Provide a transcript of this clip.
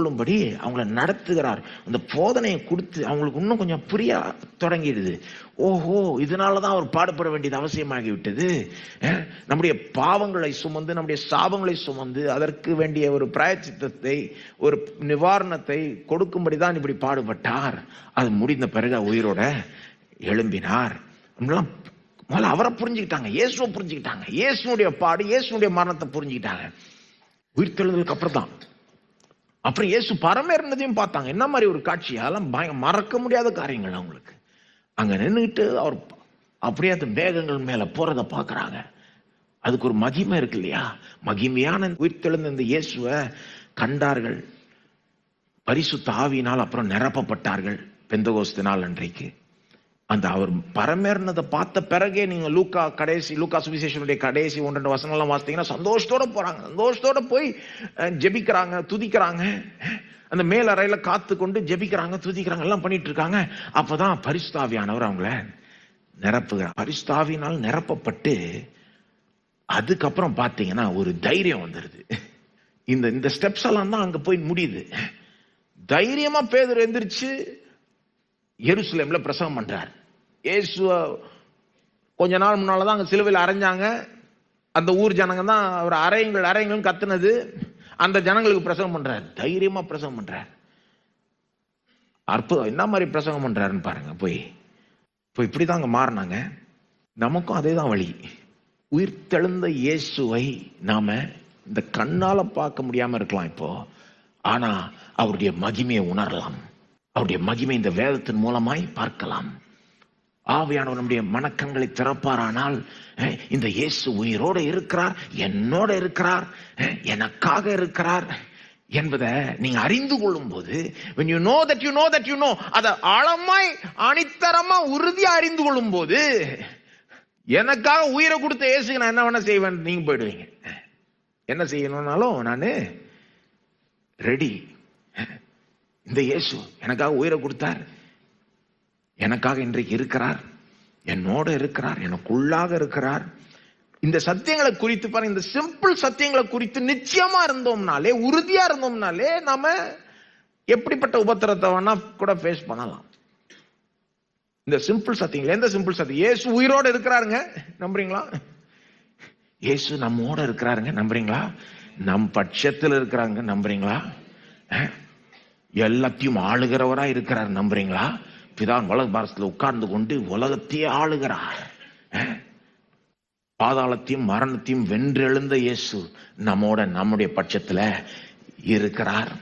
கொள்ளும்படி அவங்கள நடத்துகிறார். அந்த போதனையை கொடுத்து அவங்களுக்கு இன்னும் கொஞ்சம் புரிய தொடங்கிடுது. ஓஹோ இதனால தான் அவர் பாடுபட வேண்டியது அவசியமாகி விட்டது நம்முடைய பாவங்களை சுமந்து நம்முடைய சாபங்களை சுமந்து அதற்கு வேண்டிய ஒரு பிராயச்சித்தத்தை ஒரு நிவாரணத்தை கொடுக்கும்படி தான் இப்படி பாடுபட்டார். அது முடிந்த பிறகு உயிரோட எழும்பினார். முதல்ல அவரை புரிஞ்சுக்கிட்டாங்க. இயேசுவை புரிஞ்சுக்கிட்டாங்க. இயேசுனுடைய பாடு இயேசுனுடைய மரணத்தை புரிஞ்சுக்கிட்டாங்க. உயிர்த்தெழுதலுக்கு அப்புறம் தான் அப்புறம் இயேசு பரமேறினதையும் பார்த்தாங்க. என்ன மாதிரி ஒரு காட்சி? அதெல்லாம் பய மறக்க முடியாத காரியங்கள் அவங்களுக்கு. அங்க நின்றுட்டு அவர் அப்படியே அந்த மேகங்கள் மேல போறத பார்க்குறாங்க. அதுக்கு ஒரு மகிமை இருக்கு இல்லையா? மகிமையான உயிர்த்தெழுந்த இந்த இயேசுவை கண்டார்கள். பரிசுத்த ஆவியினால் அப்புறம் நிரப்பப்பட்டார்கள். பெந்தகோஸ்து நாள் அன்றைக்கு. அந்த அவர் பரமேறினதை பார்த்த பிறகே நீங்க லூக்கா கடைசி லூக்கா சுவிசேஷனுடைய கடைசி ஒன்று ரெண்டு வசனம்லாம் வாசித்தீங்கன்னா சந்தோஷத்தோட போறாங்க. சந்தோஷத்தோட போய் ஜெபிக்கிறாங்க துதிக்கிறாங்க. அந்த மேல் அறையில காத்து கொண்டு ஜெபிக்கிறாங்க துதிக்கிறாங்க எல்லாம் பண்ணிட்டு இருக்காங்க அப்பதான் பரிஸ்தாவியானவர் அவங்கள நிரப்புகிறார். பரிஸ்தாவினால் நிரப்பப்பட்டு அதுக்கப்புறம் பார்த்தீங்கன்னா ஒரு தைரியம் வந்துடுது இந்த இந்த ஸ்டெப்ஸ் எல்லாம் தான் அங்கே போய் முடியுது. தைரியமா பேதர் எந்திரிச்சு எருசலேம்ல பிரசவம் பண்றார். இயேசுவ கொஞ்ச நாள் முன்னால தான் அங்க சிலுவையில் அரைஞ்சாங்க. அந்த ஊர் ஜனங்க தான் அவர் அரையுங்கள் அரையுங்கள் கத்துனது. அந்த ஜனங்களுக்கு பிரசங்கம் பண்ணுறாரு தைரியமா பிரசங்கம் பண்றார். அற்புதம். என்ன மாதிரி பிரசங்கம் பண்றாருன்னு பாருங்க போய். இப்போ இப்படிதாங்க மாறினாங்க. நமக்கும் அதே தான் வழி. உயிர்த்தெழுந்த இயேசுவை நாம இந்த கண்ணால பார்க்க முடியாம இருக்கலாம் இப்போ. ஆனா அவருடைய மகிமையை உணரலாம். அவருடைய மகிமை இந்த வேதத்தின் மூலமாய் பார்க்கலாம். ஆவியானவனுடைய மணக்கங்களை திறப்பாரானால் இந்த இயேசு உயிரோடு இருக்கிறார் என்னோட இருக்கிறார் எனக்காக இருக்கிறார் என்பதை நீங்க அறிந்து கொள்ளும் போது when you know that you know that you know அதை ஆழமாய் அணித்தரமா உறுதியா அறிந்து கொள்ளும் போது எனக்காக உயிரை கொடுத்த இயேசுக்கு நான் என்ன வேணா செய்வேன் நீங்க போயிடுவீங்க. என்ன செய்யணும்னாலும் நானு ரெடி இந்த இயேசு எனக்காக உயிரை கொடுத்தார். எனக்காக இன்றைக்கு இருக்கிறார். என்னோட இருக்கிறார். எனக்குள்ளாக இருக்கிறார். இந்த சத்தியங்களை குறித்து பாருங்க. இந்த சிம்பிள் சத்தியங்களை குறித்து நிச்சயமா இருந்தோம்னாலே உறுதியா இருந்தோம்னாலே நாம எப்படிப்பட்ட உபத்திரத்தை வேணா கூட ஃபேஸ் பண்ணலாம். இந்த சிம்பிள் சத்தியங்கள் எந்த சிம்பிள் சத்தியம்? இயேசு உயிரோடு இருக்கிறாருங்க. நம்புறீங்களா? இயேசு நம்மோட இருக்கிறாருங்க. நம்புறீங்களா? நம் பட்சத்தில் இருக்கிறாங்க நம்புறீங்களா? எல்லாத்தையும் ஆளுகிறவரா இருக்கிறார். நம்புறீங்களா? பிதான் உலக பாரசத்தில் உட்கார்ந்து கொண்டு உலகத்தையே ஆளுகிறார். பாதாளத்தையும் மரணத்தையும் வென்றெழுந்த இயேசு நம்மோட நம்முடைய பட்சத்துல இருக்கிறார்.